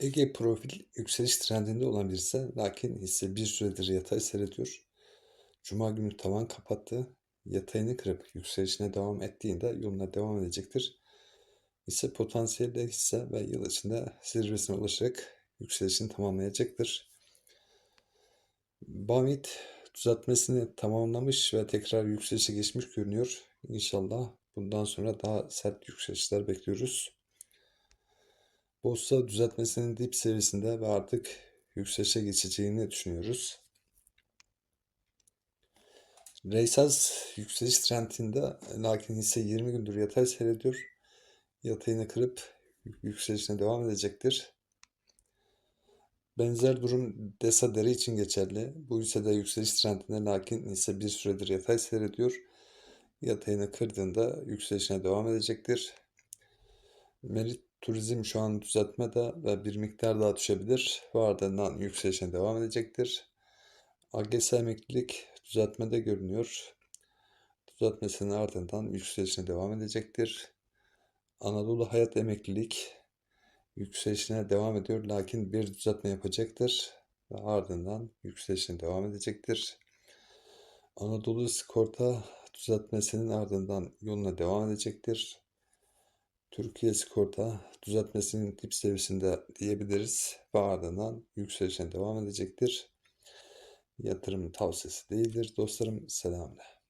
Ege Profil yükseliş trendinde olan bir hisse lakin hisse bir süredir yatay seyrediyor. Cuma günü tavan kapattı. Yatayını kırıp yükselişine devam ettiğinde yoluna devam edecektir. Hisse potansiyelde hisse ve yıl içinde zirvesine ulaşarak yükselişini tamamlayacaktır. Bamit düzeltmesini tamamlamış ve tekrar yükselişe geçmiş görünüyor. İnşallah bundan sonra daha sert yükselişler bekliyoruz. Borsa düzeltmesinin dip seviyesinde ve artık yükselişe geçeceğini düşünüyoruz. Reysaz yükseliş trendinde lakin hisse 20 gündür yatay seyrediyor. Yatayını kırıp yükselişine devam edecektir. Benzer durum DESA deri için geçerli. Bu hisse de yükseliş trendinde lakin hisse bir süredir yatay seyrediyor. Yatayını kırdığında yükselişine devam edecektir. Merit Turizm şu an düzeltmede ve bir miktar daha düşebilir ve ardından yükselişine devam edecektir. AGS emeklilik düzeltmede görünüyor. Düzeltmesinin ardından yükselişine devam edecektir. Anadolu Hayat Emeklilik yükselişine devam ediyor lakin bir düzeltme yapacaktır ve ardından yükselişine devam edecektir. Anadolu Sigorta düzeltmesinin ardından yoluna devam edecektir. Türkiye Sigorta düzeltmesinin dip seviyesinde diyebiliriz ve ardından yükselişine devam edecektir. Yatırım tavsiyesi değildir dostlarım. Selamlar.